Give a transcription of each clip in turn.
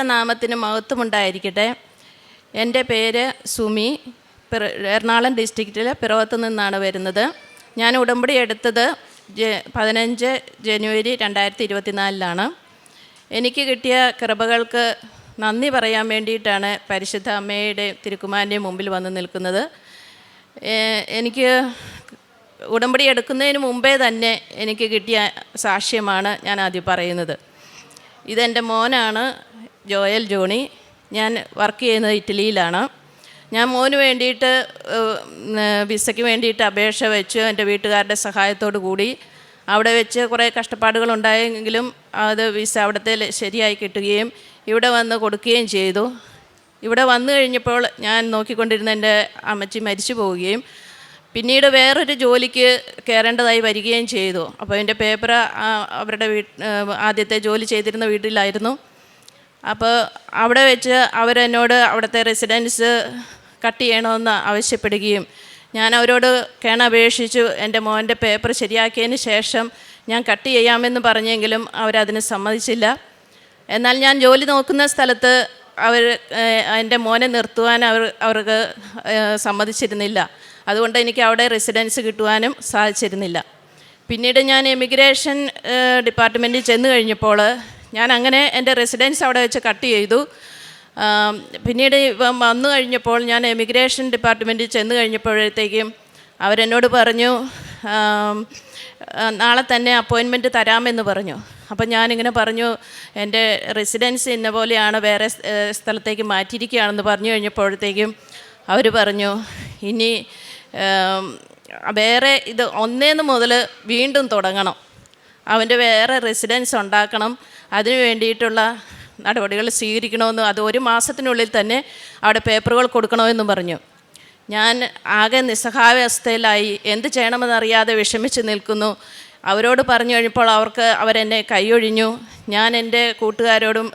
ദൈവനാമത്തിന് മഹത്വമുണ്ടായിരിക്കട്ടെ. എന്റെ പേര് സുമി. എറണാകുളം ഡിസ്ട്രിക്റ്റിലെ പിറവത്ത് നിന്നാണ് വരുന്നത്. ഞാൻ ഉടമ്പടി എടുത്തത് പതിനഞ്ച് ജനുവരി രണ്ടായിരത്തി ഇരുപത്തിനാലിലാണ് എനിക്ക് കിട്ടിയ കൃപകൾക്ക് നന്ദി പറയാൻ വേണ്ടിയിട്ടാണ് പരിശുദ്ധ അമ്മയുടെ തിരുക്കുമാരന്റെ മുമ്പിൽ വന്ന് നിൽക്കുന്നത്. എനിക്ക് ഉടമ്പടി എടുക്കുന്നതിന് മുമ്പേ തന്നെ എനിക്ക് കിട്ടിയ സാക്ഷ്യമാണ് ഞാൻ ആദ്യം പറയുന്നത്. ഇതെന്റെ മോനാണ്. Joel Johnny. ഞാൻ വർക്ക് ചെയ്യുന്നത് ഇറ്റലിയിലാണ്. ഞാൻ മോന് വേണ്ടിയിട്ട് വിസയ്ക്ക് വേണ്ടിയിട്ട് അപേക്ഷ വെച്ച്. എന്റെ വീട്ടുകാരുടെ സഹായത്തോടു കൂടി. അവിടെ വെച്ച് കുറേ കഷ്ടപ്പാടുകളുണ്ടായെങ്കിലും അത് വിസ അവിടുത്തെ ശരിയായി കിട്ടുകയും ഇവിടെ വന്ന് കൊടുക്കുകയും ചെയ്തു. ഇവിടെ വന്നു കഴിഞ്ഞപ്പോൾ ഞാൻ നോക്കിക്കൊണ്ടിരുന്ന എന്റെ അമ്മച്ചി മരിച്ചു പോവുകയും പിന്നീട് വേറൊരു ജോലിക്ക് കയറേണ്ടതായി വരികയും ചെയ്തു. അപ്പോൾ എന്റെ പേപ്പർ അവരുടെ വീ ആദ്യത്തെ ജോലി ചെയ്തിരുന്ന വീട്ടിലായിരുന്നു. അപ്പോൾ അവിടെ വെച്ച് അവരെന്നോട് അവിടുത്തെ റെസിഡൻസ് കട്ട് ചെയ്യണമെന്ന് ആവശ്യപ്പെടുകയും ഞാൻ അവരോട് കേണപേക്ഷിച്ചു എന്റെ മോന്റെ പേപ്പർ ശരിയാക്കിയതിന് ശേഷം ഞാൻ കട്ട് ചെയ്യാമെന്ന് പറഞ്ഞെങ്കിലും അവരതിന് സമ്മതിച്ചില്ല. എന്നാൽ ഞാൻ ജോലി നോക്കുന്ന സ്ഥലത്ത് അവർ എന്റെ മോനെ നിർത്തുവാൻ അവർ അവർക്ക് സമ്മതിച്ചിരുന്നില്ല. അതുകൊണ്ട് എനിക്ക് അവിടെ റെസിഡൻസ് കിട്ടുവാനും സാധിച്ചിരുന്നില്ല. പിന്നീട് ഞാൻ എമിഗ്രേഷൻ ഡിപ്പാർട്ട്മെന്റിൽ ചെന്ന് കഴിഞ്ഞപ്പോൾ ഞാൻ അങ്ങനെ എന്റെ റെസിഡൻസ് അവിടെ വെച്ച് കട്ട് ചെയ്തു. പിന്നീട് വന്നു കഴിഞ്ഞപ്പോൾ ഞാൻ എമിഗ്രേഷൻ ഡിപ്പാർട്ട്മെന്റിൽ ചെന്ന് കഴിഞ്ഞപ്പോഴത്തേക്കും അവരെന്നോട് പറഞ്ഞു നാളെ തന്നെ അപ്പോയിൻമെന്റ് തരാമെന്ന് പറഞ്ഞു. അപ്പം ഞാനിങ്ങനെ പറഞ്ഞു എന്റെ റെസിഡൻസ് ഇന്ന പോലെയാണ് വേറെ സ്ഥലത്തേക്ക് മാറ്റിയിരിക്കുകയാണെന്ന് പറഞ്ഞു കഴിഞ്ഞപ്പോഴത്തേക്കും അവർ പറഞ്ഞു ഇനി വേറെ ഇത് ഒന്നേന്ന് മുതൽ വീണ്ടും തുടങ്ങണം. അവന്റെ വേറെ റെസിഡൻസ് ഉണ്ടാക്കണം. അതിനു വേണ്ടിയിട്ടുള്ള നടപടികൾ സ്വീകരിക്കണമെന്നും അത് ഒരു മാസത്തിനുള്ളിൽ തന്നെ അവിടെ പേപ്പറുകൾ കൊടുക്കണമെന്നും പറഞ്ഞു. ഞാൻ ആകെ നിസ്സഹാവസ്ഥയിലായി എന്ത് ചെയ്യണമെന്നറിയാതെ വിഷമിച്ച് നിൽക്കുന്നു. അവരോട് പറഞ്ഞു കഴിഞ്ഞപ്പോൾ അവർക്ക് അവരെന്നെ കൈയൊഴിഞ്ഞു. ഞാൻ എന്റെ കൂട്ടുകാരോടും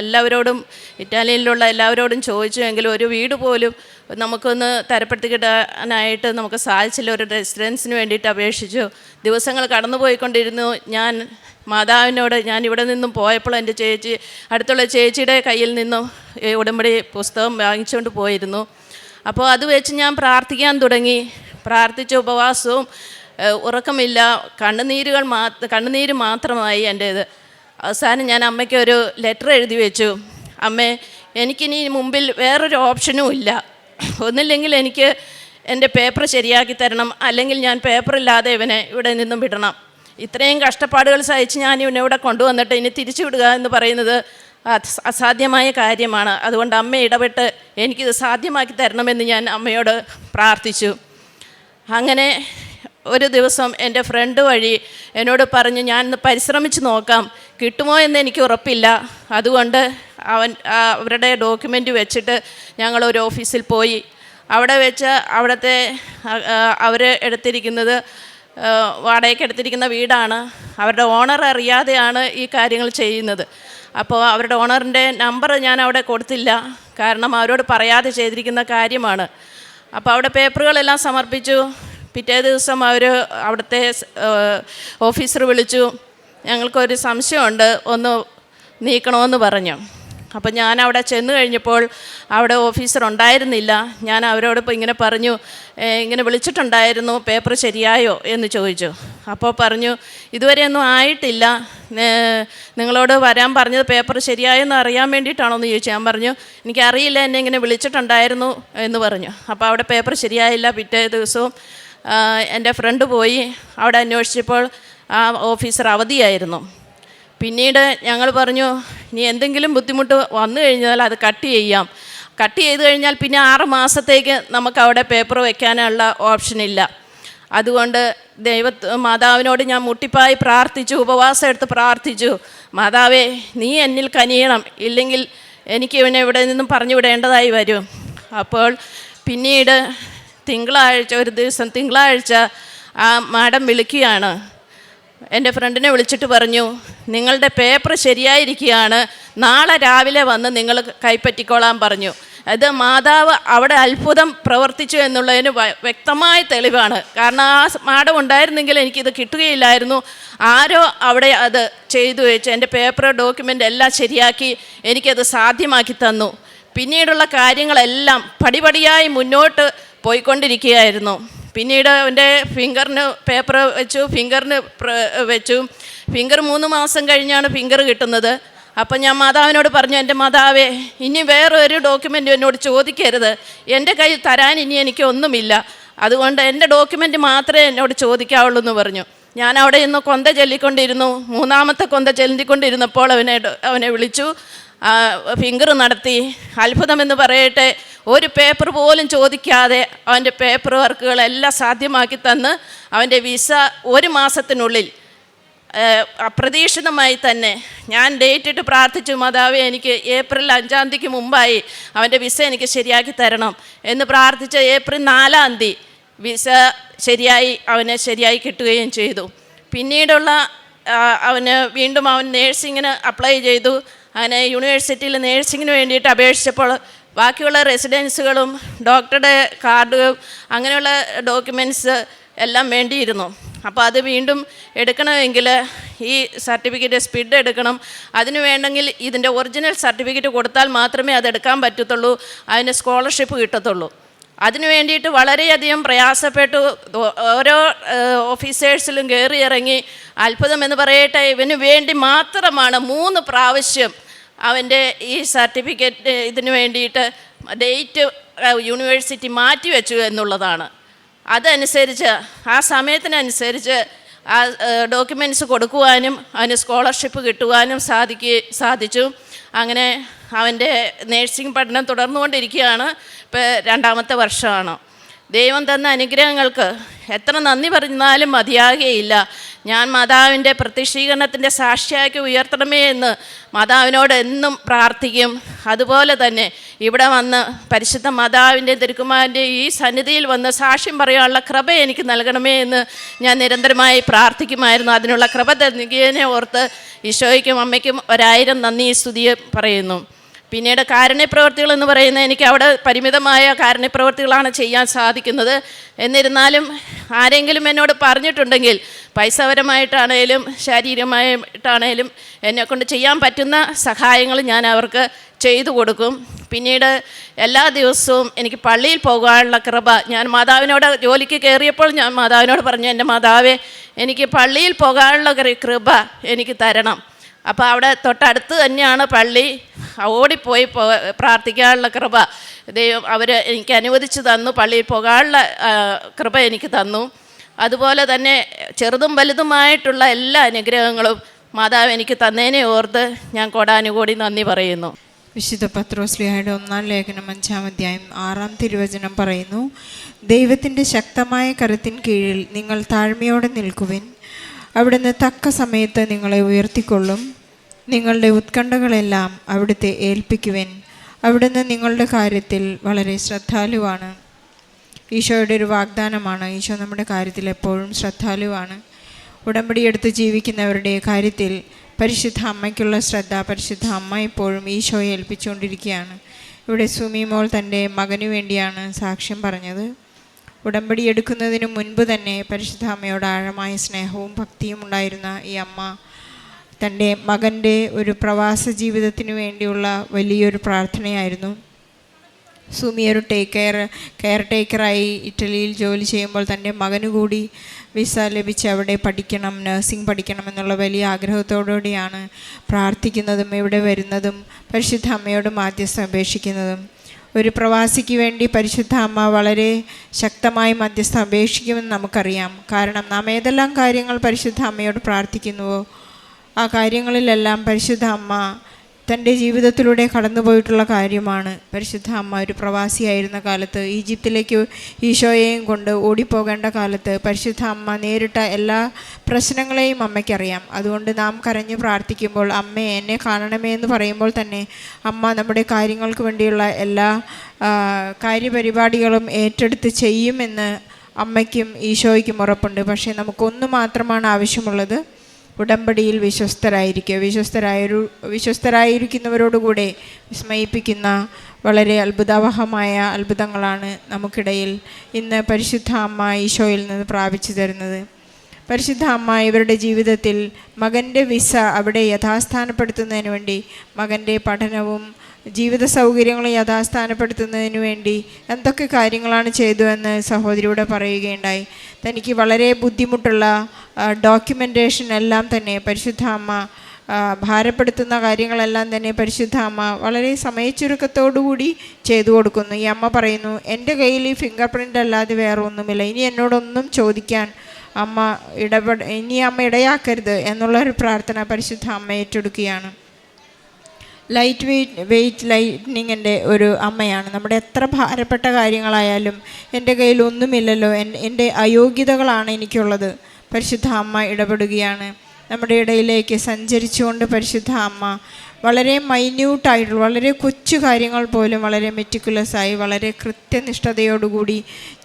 എല്ലാവരോടും ഇറ്റാലിയനിലുള്ള എല്ലാവരോടും ചോദിച്ചു എങ്കിലും ഒരു വീട് പോലും നമുക്കൊന്ന് തരപ്പെടുത്തി കിട്ടാനായിട്ട് നമുക്ക് സാധിച്ചില്ല. ഒരു റെസിഡൻസിന് വേണ്ടിയിട്ട് അപേക്ഷിച്ചു. ദിവസങ്ങൾ കടന്നുപോയിക്കൊണ്ടിരുന്നു. ഞാൻ മാതാവിനോട് ഞാൻ ഇവിടെ നിന്നും പോയപ്പോൾ എന്റെ ചേച്ചി അടുത്തുള്ള ചേച്ചിയുടെ കയ്യിൽ നിന്നും ഉടമ്പടി പുസ്തകം വാങ്ങിച്ചുകൊണ്ട് പോയിരുന്നു. അപ്പോൾ അത് വെച്ച് ഞാൻ പ്രാർത്ഥിക്കാൻ തുടങ്ങി. പ്രാർത്ഥിച്ച ഉപവാസവും ഉറക്കമില്ല. കണ്ണുനീരുകൾ മാത്ര കണ്ണുനീര് മാത്രമായി എന്റേത് അവസാനം ഞാൻ അമ്മയ്ക്ക് ഒരു ലെറ്റർ എഴുതി വെച്ചു. അമ്മേ എനിക്കിനി മുമ്പിൽ വേറൊരു ഓപ്ഷനും ഇല്ല. ഒന്നില്ലെങ്കിൽ എനിക്ക് എന്റെ പേപ്പർ ശരിയാക്കി തരണം അല്ലെങ്കിൽ ഞാൻ പേപ്പറില്ലാതെ ഇവനെ ഇവിടെ നിന്നും വിടണം. ഇത്രയും കഷ്ടപ്പാടുകൾ സഹിച്ച് ഞാൻ ഇവനെ ഇവിടെ കൊണ്ടുവന്നിട്ട് ഇനി തിരിച്ചു വിടുക എന്ന് പറയുന്നത് അസാധ്യമായ കാര്യമാണ്. അതുകൊണ്ട് അമ്മ ഇടപെട്ട് എനിക്കിത് സാധ്യമാക്കി തരണമെന്ന് ഞാൻ അമ്മയോട് പ്രാർത്ഥിച്ചു. അങ്ങനെ ഒരു ദിവസം എന്റെ ഫ്രണ്ട് വഴി എന്നോട് പറഞ്ഞു ഞാൻ പരിശ്രമിച്ച് നോക്കാം. കിട്ടുമോ എന്ന് എനിക്ക് ഉറപ്പില്ല. അതുകൊണ്ട് അവൻ അവരുടെ ഡോക്യുമെന്റ് വെച്ചിട്ട് ഞങ്ങൾ ഒരു ഓഫീസിൽ പോയി. അവിടെ വെച്ച് അവിടുത്തെ അവർ എടുത്തിരിക്കുന്നത് വാടകയ്ക്ക് എടുത്തിരിക്കുന്ന വീടാണ്. അവരുടെ ഓണർ അറിയാതെയാണ് ഈ കാര്യങ്ങൾ ചെയ്യുന്നത്. അപ്പോൾ അവരുടെ ഓണറിന്റെ നമ്പർ ഞാൻ അവിടെ കൊടുത്തില്ല. കാരണം അവരോട് പറയാതെ ചെയ്തിരിക്കുന്ന കാര്യമാണ്. അപ്പോൾ അവിടെ പേപ്പറുകളെല്ലാം സമർപ്പിച്ചു. പിറ്റേ ദിവസം അവർ അവിടുത്തെ ഓഫീസർ വിളിച്ചു. ഞങ്ങൾക്കൊരു സംശയമുണ്ട് ഒന്ന് നീക്കണമെന്ന് പറഞ്ഞു. അപ്പം ഞാൻ അവിടെ ചെന്ന് കഴിഞ്ഞപ്പോൾ അവിടെ ഓഫീസർ ഉണ്ടായിരുന്നില്ല. ഞാൻ അവരോട് ഇപ്പോൾ ഇങ്ങനെ പറഞ്ഞു ഇങ്ങനെ വിളിച്ചിട്ടുണ്ടായിരുന്നു പേപ്പർ ശരിയായോ? എന്ന് ചോദിച്ചു. അപ്പോൾ പറഞ്ഞു ഇതുവരെയൊന്നും ആയിട്ടില്ല. നിങ്ങളോട് വരാൻ പറഞ്ഞത് പേപ്പർ ശരിയായെന്ന് അറിയാൻ വേണ്ടിയിട്ടാണോ? എന്ന് ചോദിച്ചു. ഞാൻ പറഞ്ഞു എനിക്കറിയില്ല എന്നെ ഇങ്ങനെ വിളിച്ചിട്ടുണ്ടായിരുന്നു എന്ന് പറഞ്ഞു. അപ്പോൾ അവിടെ പേപ്പർ ശരിയായില്ല. പിറ്റേ ദിവസവും എന്റെ ഫ്രണ്ട് പോയി. അവിടെ അന്വേഷിച്ചപ്പോൾ ആ ഓഫീസർ അവധിയായിരുന്നു. പിന്നീട് ഞങ്ങൾ പറഞ്ഞു ഇനി എന്തെങ്കിലും ബുദ്ധിമുട്ട് വന്നു കഴിഞ്ഞാൽ അത് കട്ട് ചെയ്യാം. കട്ട് ചെയ്ത് കഴിഞ്ഞാൽ പിന്നെ ആറ് മാസത്തേക്ക് നമുക്ക് അവിടെ പേപ്പർ വയ്ക്കാനുള്ള ഇല്ല. അതുകൊണ്ട് ദൈവ മാതാവിനോട് ഞാൻ മുട്ടിപ്പായി പ്രാർത്ഥിച്ചു ഉപവാസം എടുത്ത് പ്രാർത്ഥിച്ചു. മാതാവേ നീ എന്നിൽ കനിയണം. ഇല്ലെങ്കിൽ എനിക്ക് ഇവനെ ഇവിടെ നിന്നും പറഞ്ഞു വിടേണ്ടതായി വരും. അപ്പോൾ പിന്നീട് തിങ്കളാഴ്ച ഒരു ദിവസം തിങ്കളാഴ്ച ആ മാഡം വിളിക്കുകയാണ്. എന്റെ ഫ്രണ്ടിനെ വിളിച്ചിട്ട് പറഞ്ഞു നിങ്ങളുടെ പേപ്പർ ശരിയായിരിക്കുകയാണ്. നാളെ രാവിലെ വന്ന് നിങ്ങൾ കൈപ്പറ്റിക്കോളാൻ പറഞ്ഞു. അത് മാതാവ് അവിടെ അത്ഭുതം പ്രവർത്തിച്ചു എന്നുള്ളതിന് വ്യക്തമായ തെളിവാണ്. കാരണം ആ മാഡം ഉണ്ടായിരുന്നെങ്കിൽ എനിക്കിത് കിട്ടുകയില്ലായിരുന്നു. ആരോ അവിടെ അത് ചെയ്തു വെച്ച് എന്റെ പേപ്പർ ഡോക്യുമെന്റ് എല്ലാം ശരിയാക്കി എനിക്കത് സാധ്യമാക്കി തന്നു. പിന്നീടുള്ള കാര്യങ്ങളെല്ലാം പടിപടിയായി മുന്നോട്ട് പോയിക്കൊണ്ടിരിക്കുകയായിരുന്നു. പിന്നീട് അവന്റെ ഫിംഗറിന് പേപ്പർ വെച്ചു ഫിംഗറിന് വെച്ചു. ഫിംഗർ മൂന്ന് മാസം കഴിഞ്ഞാണ് ഫിംഗർ കിട്ടുന്നത്. അപ്പം ഞാൻ മാതാവിനോട് പറഞ്ഞു എന്റെ മാതാവേ ഇനി വേറെ ഒരു ഡോക്യുമെന്റ് എന്നോട് ചോദിക്കരുത്. എന്റെ കയ്യിൽ തരാൻ ഇനി എനിക്ക് ഒന്നുമില്ല. അതുകൊണ്ട് എന്റെ ഡോക്യുമെന്റ് മാത്രമേ എന്നോട് ചോദിക്കാവുള്ളൂ എന്ന് പറഞ്ഞു. ഞാൻ അവിടെ ഇന്ന് കൊന്ത ചൊല്ലിക്കൊണ്ടിരുന്നു. മൂന്നാമത്തെ കൊന്ത ചൊല്ലിക്കൊണ്ടിരുന്നപ്പോൾ അവനെ അവനെ വിളിച്ചു. ഫിംഗർ നടത്തി. അത്ഭുതമെന്ന് പറയട്ടെ. ഒരു പേപ്പർ പോലും ചോദിക്കാതെ അവന്റെ പേപ്പർ വർക്കുകളെല്ലാം സാധ്യമാക്കി തന്ന് അവന്റെ വിസ ഒരു മാസത്തിനുള്ളിൽ അപ്രതീക്ഷിതമായി തന്നെ ഞാൻ ഡേറ്റ് ഇട്ട് പ്രാർത്ഥിച്ചു മാതാവേ എനിക്ക് ഏപ്രിൽ അഞ്ചാം തീയതിക്ക് മുമ്പായി അവന്റെ വിസ എനിക്ക് ശരിയാക്കി തരണം എന്ന് പ്രാർത്ഥിച്ച ഏപ്രിൽ നാലാം തീയതി വിസ ശരിയായി അവനെ ശരിയായി കിട്ടുകയും ചെയ്തു. പിന്നീടുള്ള അവന് വീണ്ടും അവൻ നേഴ്സിങ്ങിന് അപ്ലൈ ചെയ്തു. അങ്ങനെ യൂണിവേഴ്സിറ്റിയിൽ നേഴ്സിങ്ങിന് വേണ്ടിയിട്ട് അപേക്ഷിച്ചപ്പോൾ ബാക്കിയുള്ള റെസിഡൻസുകളും ഡോക്ടറുടെ കാർഡും അങ്ങനെയുള്ള ഡോക്യുമെന്റ്സ് എല്ലാം വേണ്ടിയിരുന്നു. അപ്പോൾ അത് വീണ്ടും എടുക്കണമെങ്കിൽ ഈ സർട്ടിഫിക്കറ്റ് സ്പിഡ് എടുക്കണം. അതിന് വേണമെങ്കിൽ ഇതിന്റെ ഒറിജിനൽ സർട്ടിഫിക്കറ്റ് കൊടുത്താൽ മാത്രമേ അത് എടുക്കാൻ പറ്റത്തുള്ളൂ. അതിന് സ്കോളർഷിപ്പ് കിട്ടത്തുള്ളൂ. അതിനു വേണ്ടിയിട്ട് വളരെയധികം പ്രയാസപ്പെട്ടു. ഓരോ ഓഫീസേഴ്സിലും കയറി ഇറങ്ങി അത്ഭുതം എന്ന് പറയട്ടെ ഇവന് വേണ്ടി മാത്രമാണ് മൂന്ന് പ്രാവശ്യം അവന്റെ ഈ സർട്ടിഫിക്കറ്റ് ഇതിന് വേണ്ടിയിട്ട് ഡേറ്റ് യൂണിവേഴ്സിറ്റി മാറ്റി വെച്ചു എന്നുള്ളതാണ്. അതനുസരിച്ച് ആ സമയത്തിനനുസരിച്ച് ആ ഡോക്യുമെന്റ്സ് കൊടുക്കുവാനും അവന് സ്കോളർഷിപ്പ് കിട്ടുവാനും സാധിക്കുക സാധിച്ചു. അങ്ങനെ അവന്റെ നേഴ്സിംഗ് പഠനം തുടർന്നുകൊണ്ടിരിക്കുകയാണ്. ഇപ്പോൾ രണ്ടാമത്തെ വർഷമാണ്. ദൈവം തന്ന അനുഗ്രഹങ്ങൾക്ക് എത്ര നന്ദി പറഞ്ഞാലും മതിയാകുകയില്ല ഞാൻ മാതാവിന്റെ പ്രത്യക്ഷീകരണത്തിന്റെ സാക്ഷിയാക്കി ഉയർത്തണമേ എന്ന് മാതാവിനോട് എന്നും പ്രാർത്ഥിക്കും. അതുപോലെ തന്നെ ഇവിടെ വന്ന് പരിശുദ്ധ മാതാവിന്റെ തിരുക്കുമാരന്റെ ഈ സന്നിധിയിൽ വന്ന് സാക്ഷ്യം പറയാനുള്ള കൃപ എനിക്ക് നൽകണമേ എന്ന് ഞാൻ നിരന്തരമായി പ്രാർത്ഥിക്കുമായിരുന്നു. അതിനുള്ള കൃപ നൽകിയതിനെ ഓർത്ത് ഈശോയ്ക്കും അമ്മയ്ക്കും ഒരായിരം നന്ദി സ്തുതിയെ പറയുന്നു. പിന്നീട് കാരുണ്യപ്രവർത്തികൾ എന്ന് പറയുന്നത് എനിക്ക് അവിടെ പരിമിതമായ കാരുണ്യപ്രവർത്തികളാണ് ചെയ്യാൻ സാധിക്കുന്നത്. എന്നിരുന്നാലും ആരെങ്കിലും എന്നോട് പറഞ്ഞിട്ടുണ്ടെങ്കിൽ പൈസപരമായിട്ടാണേലും ശാരീരികമായിട്ടാണേലും എന്നെക്കൊണ്ട് ചെയ്യാൻ പറ്റുന്ന സഹായങ്ങൾ ഞാൻ അവർക്ക് ചെയ്തു കൊടുക്കും. പിന്നീട് എല്ലാ ദിവസവും എനിക്ക് പള്ളിയിൽ പോകാനുള്ള കൃപ. ഞാൻ മാതാവിനോട് ജോലിക്ക് കയറിയപ്പോൾ ഞാൻ മാതാവിനോട് പറഞ്ഞു എന്റെ മാതാവേ എനിക്ക് പള്ളിയിൽ പോകാനുള്ള കൃപ എനിക്ക് തരണം. അപ്പോൾ അവിടെ തൊട്ടടുത്ത് തന്നെയാണ് പള്ളി. ഓടിപ്പോയി പ്രാർത്ഥിക്കാനുള്ള കൃപ. ദൈവം അവർ എനിക്ക് അനുവദിച്ചു തന്നു. പള്ളിയിൽ പോകാനുള്ള കൃപ എനിക്ക് തന്നു. അതുപോലെ തന്നെ ചെറുതും വലുതുമായിട്ടുള്ള എല്ലാ അനുഗ്രഹങ്ങളും മാതാവ് എനിക്ക് തന്നേനെ ഓർത്ത് ഞാൻ കോടാനുകൂടി നന്ദി പറയുന്നു. വിശുദ്ധ പത്രോസ്ലിഹയുടെ ഒന്നാം ലേഖനം അഞ്ചാം അധ്യായം ആറാം തിരുവചനം പറയുന്നു ദൈവത്തിന്റെ ശക്തമായ കരത്തിൻ കീഴിൽ നിങ്ങൾ താഴ്മയോടെ നിൽക്കുവിൻ. അവിടുന്ന് തക്ക സമയത്ത് നിങ്ങളെ ഉയർത്തിക്കൊള്ളും. നിങ്ങളുടെ ഉത്കണ്ഠകളെല്ലാം അവിടുത്തെ ഏൽപ്പിക്കുവൻ. അവിടുന്ന് നിങ്ങളുടെ കാര്യത്തിൽ വളരെ ശ്രദ്ധാലുവാണ്. ഈശോയുടെ ഒരു വാഗ്ദാനമാണ്. ഈശോ നമ്മുടെ കാര്യത്തിൽ എപ്പോഴും ശ്രദ്ധാലുവാണ്. ഉടമ്പടി എടുത്ത് ജീവിക്കുന്നവരുടെ കാര്യത്തിൽ പരിശുദ്ധ അമ്മയ്ക്കുള്ള ശ്രദ്ധ പരിശുദ്ധ അമ്മ ഇപ്പോഴും ഈശോയെ ഏൽപ്പിച്ചുകൊണ്ടിരിക്കുകയാണ്. ഇവിടെ സുമി മോൾ തന്റെ മകനു വേണ്ടിയാണ് സാക്ഷ്യം പറഞ്ഞത്. ഉടമ്പടി എടുക്കുന്നതിന് മുൻപ് തന്നെ പരിശുദ്ധ അമ്മയോട് ആഴമായ സ്നേഹവും ഭക്തിയും ഉണ്ടായിരുന്ന ഈ അമ്മ തന്റെ മകന്റെ ഒരു പ്രവാസ ജീവിതത്തിന് വേണ്ടിയുള്ള വലിയൊരു പ്രാർത്ഥനയായിരുന്നു. സുമി ഒരു ടേക്ക് കെയർ കെയർ ടേക്കറായി ഇറ്റലിയിൽ ജോലി ചെയ്യുമ്പോൾ തന്റെ മകന് കൂടി വിസ ലഭിച്ച് അവിടെ പഠിക്കണം നഴ്സിംഗ് പഠിക്കണം എന്നുള്ള വലിയ ആഗ്രഹത്തോടുകൂടിയാണ് പ്രാർത്ഥിക്കുന്നതും ഇവിടെ വരുന്നതും പരിശുദ്ധ അമ്മയോട് മാധ്യസ്ഥം അപേക്ഷിക്കുന്നതും ഒരു പ്രവാസിക്ക് വേണ്ടി പരിശുദ്ധ അമ്മ വളരെ ശക്തമായി മധ്യസ്ഥം അപേക്ഷിക്കുമെന്ന് നമുക്കറിയാം. കാരണം നാം ഏതെല്ലാം കാര്യങ്ങൾ പരിശുദ്ധ അമ്മയോട് പ്രാർത്ഥിക്കുന്നുവോ ആ കാര്യങ്ങളിലെല്ലാം പരിശുദ്ധ അമ്മ തന്റെ ജീവിതത്തിലൂടെ കടന്നുപോയിട്ടുള്ള കാര്യമാണ്. പരിശുദ്ധ അമ്മ ഒരു പ്രവാസിയായിരുന്ന കാലത്ത് ഈജിപ്തിലേക്ക് ഈശോയെയും കൊണ്ട് ഓടിപ്പോകേണ്ട കാലത്ത് പരിശുദ്ധ അമ്മ നേരിട്ട എല്ലാ പ്രശ്നങ്ങളെയും അമ്മയ്ക്കറിയാം. അതുകൊണ്ട് നാം കരഞ്ഞു പ്രാർത്ഥിക്കുമ്പോൾ അമ്മേ എന്നെ കാണണമേ എന്ന് പറയുമ്പോൾ തന്നെ അമ്മ നമ്മുടെ കാര്യങ്ങൾക്ക് വേണ്ടിയുള്ള എല്ലാ കാര്യപരിപാടികളും ഏറ്റെടുത്ത് ചെയ്യുമെന്ന് അമ്മയ്ക്കും ഈശോയ്ക്കും ഉറപ്പുണ്ട്. പക്ഷേ നമുക്കൊന്ന് മാത്രമാണ് ആവശ്യമുള്ളത്. ഉടമ്പടിയിൽ വിശ്വസ്തരായിരിക്കുക. വിശ്വസ്തരായൊരു വിശ്വസ്തരായിരിക്കുന്നവരോടുകൂടെ വിസ്മയിപ്പിക്കുന്ന വളരെ അത്ഭുതാവഹമായ അത്ഭുതങ്ങളാണ് നമുക്കിടയിൽ ഇന്ന് പരിശുദ്ധ അമ്മ ഈശോയിൽ നിന്ന് പ്രാപിച്ചു തരുന്നത്. പരിശുദ്ധ അമ്മ ഇവരുടെ ജീവിതത്തിൽ മകന്റെ വിസ അവിടെ യഥാസ്ഥാനപ്പെടുത്തുന്നതിന് വേണ്ടി മകന്റെ പഠനവും ജീവിത സൗകര്യങ്ങൾ യഥാസ്ഥാനപ്പെടുത്തുന്നതിന് വേണ്ടി എന്തൊക്കെ കാര്യങ്ങളാണ് ചെയ്തതെന്ന് സഹോദരിയോട് പറയുകയുണ്ടായി. തനിക്ക് വളരെ ബുദ്ധിമുട്ടുള്ള ഡോക്യുമെന്റേഷൻ എല്ലാം തന്നെ പരിശുദ്ധ അമ്മ ഭാരപ്പെടുത്തുന്ന കാര്യങ്ങളെല്ലാം തന്നെ പരിശുദ്ധ അമ്മ വളരെ സമയച്ചുരുക്കത്തോടുകൂടി ചെയ്തു കൊടുക്കുന്നു. ഈ അമ്മ പറയുന്നു എന്റെ കയ്യിൽ ഈ ഫിംഗർ പ്രിന്റ് അല്ലാതെ വേറെ ഒന്നുമില്ല ഇനി എന്നോടൊന്നും ചോദിക്കാൻ അമ്മ ഇടപെട ഇനി അമ്മ ഇടയാക്കരുത് എന്നുള്ളൊരു പ്രാർത്ഥന പരിശുദ്ധ അമ്മ ഏറ്റെടുക്കുകയാണ്. ലൈറ്റ് വെയ്റ്റ് വെയ്റ്റ് ലൈറ്റ്നിങ്ങിന്റെ ഒരു അമ്മയാണ്. നമ്മുടെ എത്ര ഭാരപ്പെട്ട കാര്യങ്ങളായാലും എന്റെ കയ്യിൽ ഒന്നുമില്ലല്ലോ. എൻ- എന്റെ അയോഗ്യതകളാണ് എനിക്കുള്ളത്. പരിശുദ്ധ അമ്മ ഇടപെടുകയാണ്. നമ്മുടെ ഇടയിലേക്ക് സഞ്ചരിച്ചുകൊണ്ട് പരിശുദ്ധ അമ്മ വളരെ മൈന്യൂട്ടായിട്ടുള്ള വളരെ കൊച്ചു കാര്യങ്ങൾ പോലും വളരെ മെറ്റിക്കുലസായി വളരെ കൃത്യനിഷ്ഠതയോടുകൂടി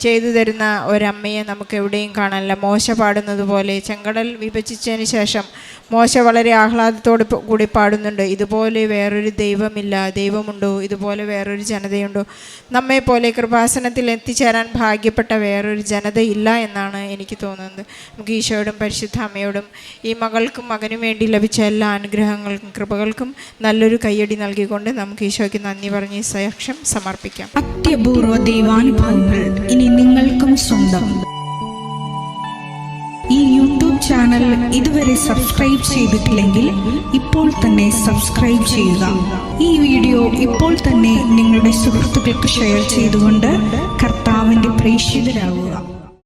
ചെയ്തു തരുന്ന ഒരമ്മയെ നമുക്ക് എവിടെയും കാണാനില്ല. മോശ പാടുന്നത് പോലെ ചെങ്കടൽ വിഭജിച്ചതിന് ശേഷം മോശ വളരെ ആഹ്ലാദത്തോട് കൂടി പാടുന്നുണ്ട്. ഇതുപോലെ വേറൊരു ദൈവമില്ല ദൈവമുണ്ടോ? ഇതുപോലെ വേറൊരു ജനതയുണ്ടോ? നമ്മെപ്പോലെ പോലെ കൃപാസനത്തിൽ എത്തിച്ചേരാൻ ഭാഗ്യപ്പെട്ട വേറൊരു ജനതയില്ല എന്നാണ് എനിക്ക് തോന്നുന്നത്. നമുക്ക് ഈശോയോടും പരിശുദ്ധ അമ്മയോടും ഈ മകൾക്കും മകനും വേണ്ടി ലഭിച്ച എല്ലാ അനുഗ്രഹങ്ങൾക്കും കൃപകൾക്കും നല്ലൊരു കയ്യടി നൽകിക്കൊണ്ട് നമുക്ക് ഈശോയ്ക്ക് നന്ദി പറഞ്ഞ് ഈ സാക്ഷ്യം സമർപ്പിക്കാം. അത്യപൂർവ ദൈവാനുഭവങ്ങൾ ഇനി നിങ്ങൾക്കും സ്വന്തം. ഈ യൂട്യൂബ് ചാനൽ ഇതുവരെ സബ്സ്ക്രൈബ് ചെയ്തിട്ടില്ലെങ്കിൽ ഇപ്പോൾ തന്നെ സബ്സ്ക്രൈബ് ചെയ്യുക. ഈ വീഡിയോ ഇപ്പോൾ തന്നെ നിങ്ങളുടെ സുഹൃത്തുക്കൾക്ക് ഷെയർ ചെയ്തുകൊണ്ട് കർത്താവിന്റെ പ്രേക്ഷിതരാകുക.